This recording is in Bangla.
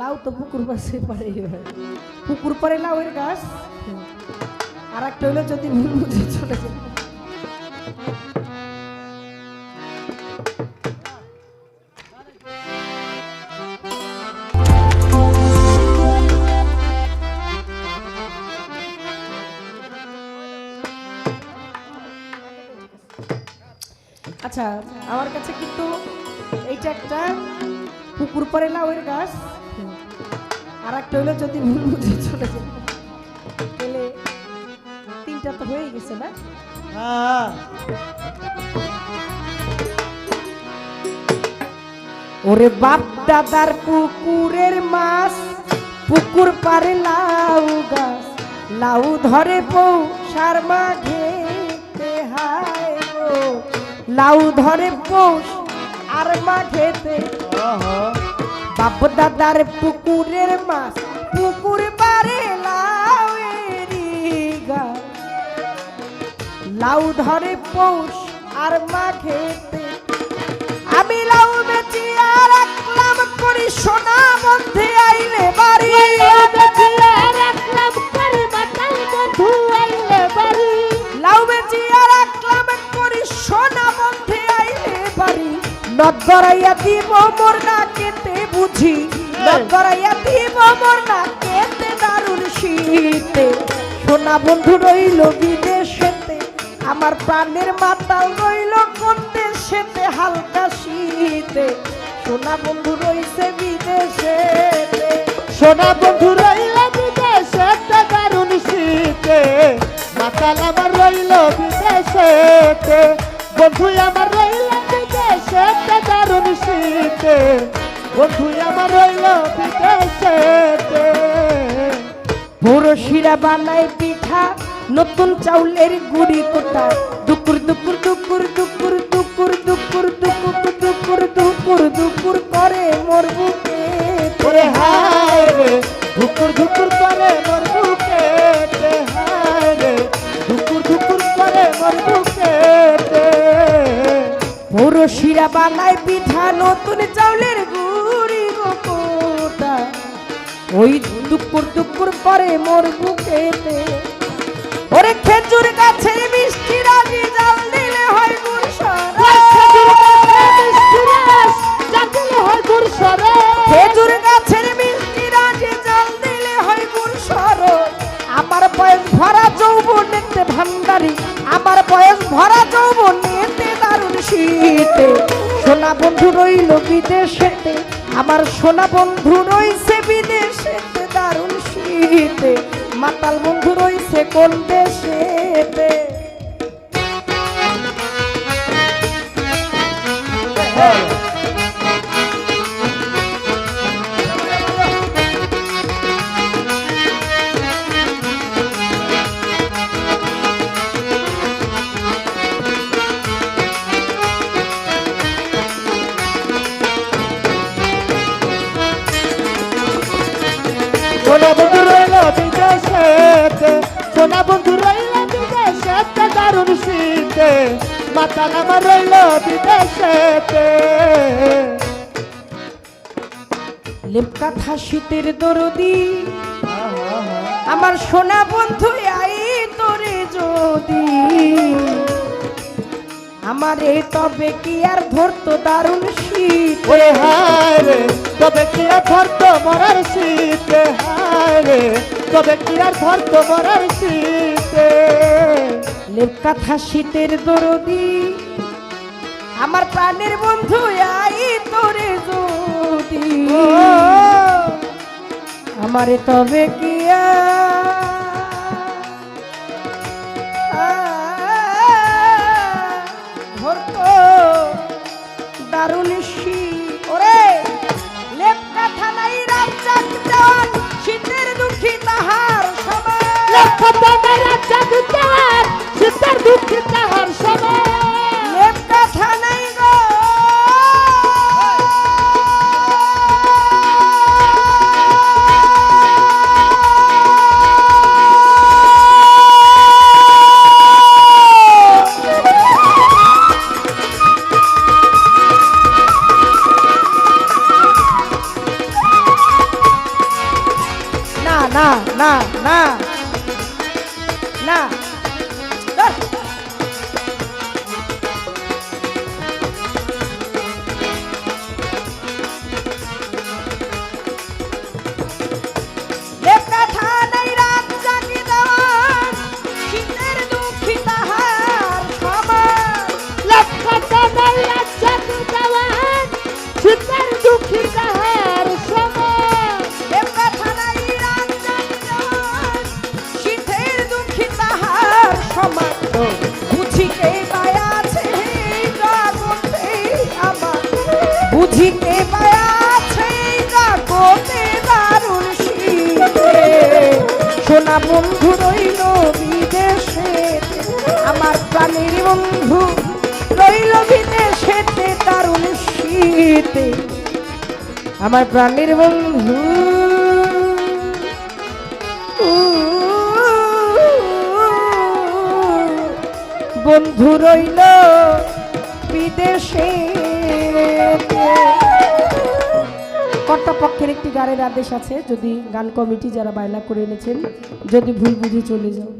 লাউ তো পুকুর পাশে পারে পুকুর পরে লাউয়ের গাছ। আর একটা হলো যদি ভুল চলে যায়। আচ্ছা আমার কাছে কিন্তু এইটা একটা পুকুর পরে লাউয়ের গাছ। আর একটা হলো যদি ভুল বুঝে চলে যায় তাহলে তিনটা তো হয়ে গেছে না? হ্যাঁ। ওরে বাপ দাদার পুকুরের মাছ পুকুর পারে লাউ গাছ। লাউ ধরে পৌষার মাঘে হায় গো। লাউ ধরে পৌষ আর মাঘেতে বাপ দাদার পুকুরের মাছ পুকুর পারে লাউ গাছ। লাউ ধরে পৌষ আর মাঘেতে আমি লাউ বেচি আর রাখলাম করি সোনা মধ্যে আইলে বাড়ি। লাউ বেচি আর রাখলাম করি সোনা মধ্যে আইলে বাড়ি। নদ দিব মোর না কেতে বুঝি নদ গড়াইয়া দিব মোর না কেতে দারুণ শীতে। সোনা বন্ধু রইল বিদেশেতে আমার প্রাণের মাতাল রইল কোন দেশেতে হালকা শীতে। সোনা বন্ধু রইছে বিদেশেতে সোনা বন্ধু রইল বিদেশে দারুণ শীতে। মাতাল আমার রইল বিদেশেতে বন্ধু আমার বন্ধু আমার রইল বিদেশেতে। বড় শিরা বানায় পিঠা নতুন চাউলের গুড়ি কোটা। দুকুর দুকুর দুকুর দুকুর দুকুর দুকুর দুকুর দুকুর দুকুর দুকুর করে মোর বুকে হায় রে। ধুকুর ধুকুর করে শিরা বানায় পিঠা নতুন চাউলের গুড়ি গো কোটা ওই দুকুর দুকুর পরে মোর বুকেতে ওরে খেজুর গাছের মিষ্টি রাজি জাল দিলে হয় গুড় খেজুর গাছের মিষ্টি রাজি জাল দিলে হয় গুড় সরল আমার বয়স ভরা যৌবন ভান্ডারি। আমার বয়স ভরা যৌবন শীতে সোনা বন্ধু রইল বিদেশেতে আমার সোনা বন্ধু রইছে বিদেশেতে দারুণ শীতে। মাতাল বন্ধু রইছে কোন দেশেতে বিদেশেতে সোনা বন্ধু রইল বিদেশেতে দারুণ শীতে। মাতাল আমার রইল বিদেশেতে। লেপকাথা শীতের দরদি আমার সোনা বন্ধু আই তোরে যদি। আমারে তবে কি আর ধরতো দারুণ শীত? ওরে হায় রে তবে কি আর ধরতো মরার শীতে? হায় রে তবে কি আর ধরতো মরার শীতে লেপকাথা শীতের দরদি। আমার প্রাণের বন্ধু আই তোরে যদি। আমারে তবে কি দারুণ শীত। ওরে লেপ কাঠা নাই রাজ্জাক লক্ষ বোনেরা জাদুকার সীতার দুঃখিতা হর্ষময় না। বুঝিতে পায়াছে জগতে দারুণ শীতে। সোনা বন্ধু রইল বিদেশে, আমার প্রাণীর বন্ধু রইল বিদেশেতে দারুণ শীতে। আমার প্রাণের বন্ধু। বন্ধু রইল বিদেশে। কর্তাপক্ষের একটি গানের আদেশ আছে, যদি গান কমিটি যারা বায়না করে এনেছেন, যদি ভুল বুঝে চলে যাও।